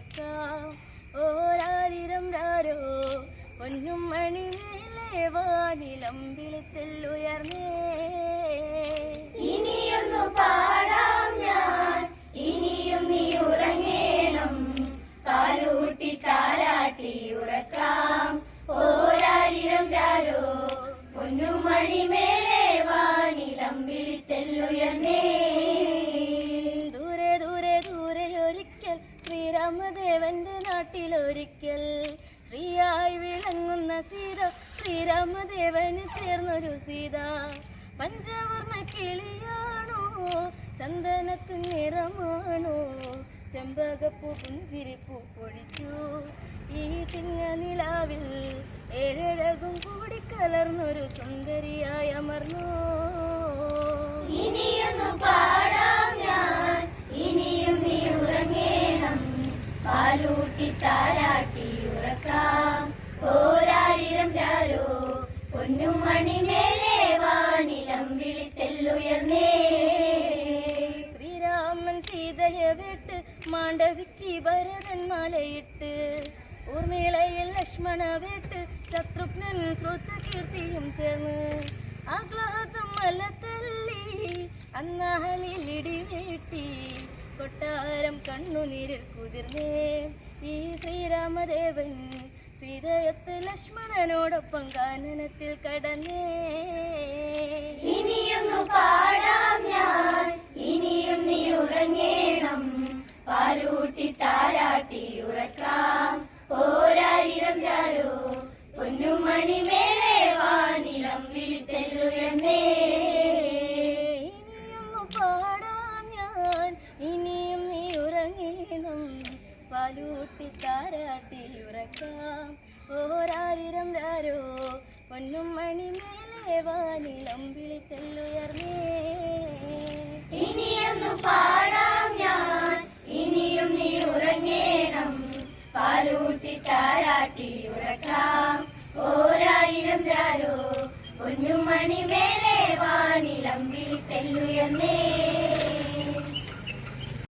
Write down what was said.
നടക്കാം ഓരാരിരം രാരോ? പൊന്നും മണിമേലെ വാനിലം വിളിത്തിൽ ഉയർന്നേ. ഇനിയൊന്നു പാടാം ഞാൻ. ഇനിയും നീ ഉറങ്ങേണം. കാലൂട്ടി താരാട്ടി ഉറക്കാം. ഓരാരിരം രാരോ? നാട്ടിലൊരിക്കൽ ശ്രീയായി വിളങ്ങുന്ന സീത ശ്രീരാമദേവന് ചേർന്നൊരു സീത. പഞ്ചവർണ കിളിയാണോ? ചന്ദനത്തു നിറമാണോ? ചെമ്പകപ്പൂ പുഞ്ചിരിപ്പൂ പൊഴിച്ചു. ഈ തിങ്ങ നിലാവിൽ ഏഴഴകും കൂടി കലർന്നൊരു സുന്ദരിയായി അമർന്നു. പാലൂട്ടി താരാട്ടി ഉറക്കാം. ഓരായിരം രാരോ പൊന്നും മണിമേലെ വാനിലം വിളിത്തെല്ലുയർന്നേ ശ്രീരാമൻ സീതയെ വിട്ട് മാണ്ഡവിക്ക് ഭരതൻ മാലയിട്ട്. ഊർമിളയിൽ ലക്ഷ്മണ വിട്ട് ശത്രുഘ്നൻ ശ്രുതകീർത്തിയും ചേർന്ന്. ആഹ്ലാദം മലത്തല്ലി അന്നാളിൽ ഇടിവെട്ടി. കൊട്ടാരം കണ്ണുനീരിൽ കുതിർന്നേ ഈ ശ്രീരാമദേവൻ സീതയത്ത് ലക്ഷ്മണനോടൊപ്പം കാനനത്തിൽ കടന്നേ ഇനിയൊന്നു പാടാം ഞാൻ ഇനിയും നീ ഉറങ്ങേണം. പാലൂട്ടി താരാട്ടി ഉറക്കാം. ഓരായിരം ചാരോ പൊന്നും ഉറങ്ങണം പാലൂട്ടി താരാട്ടി ഉറക്കാം. ഓരായിരം രാരോ പൊന്നും മണി മേലെ വാനിലം വിളിച്ചെല്ലുയർന്നേ ഇനിയൊന്നു പാടാം ഞാൻ ഇനിയും നീ ഉറങ്ങേണം. പാലൂട്ടി താരാട്ടി ഉറക്കാം. ഓരായിരം രാരോ പൊന്നും മണിമേലെ വിളിത്തെല്ലുയർന്നേ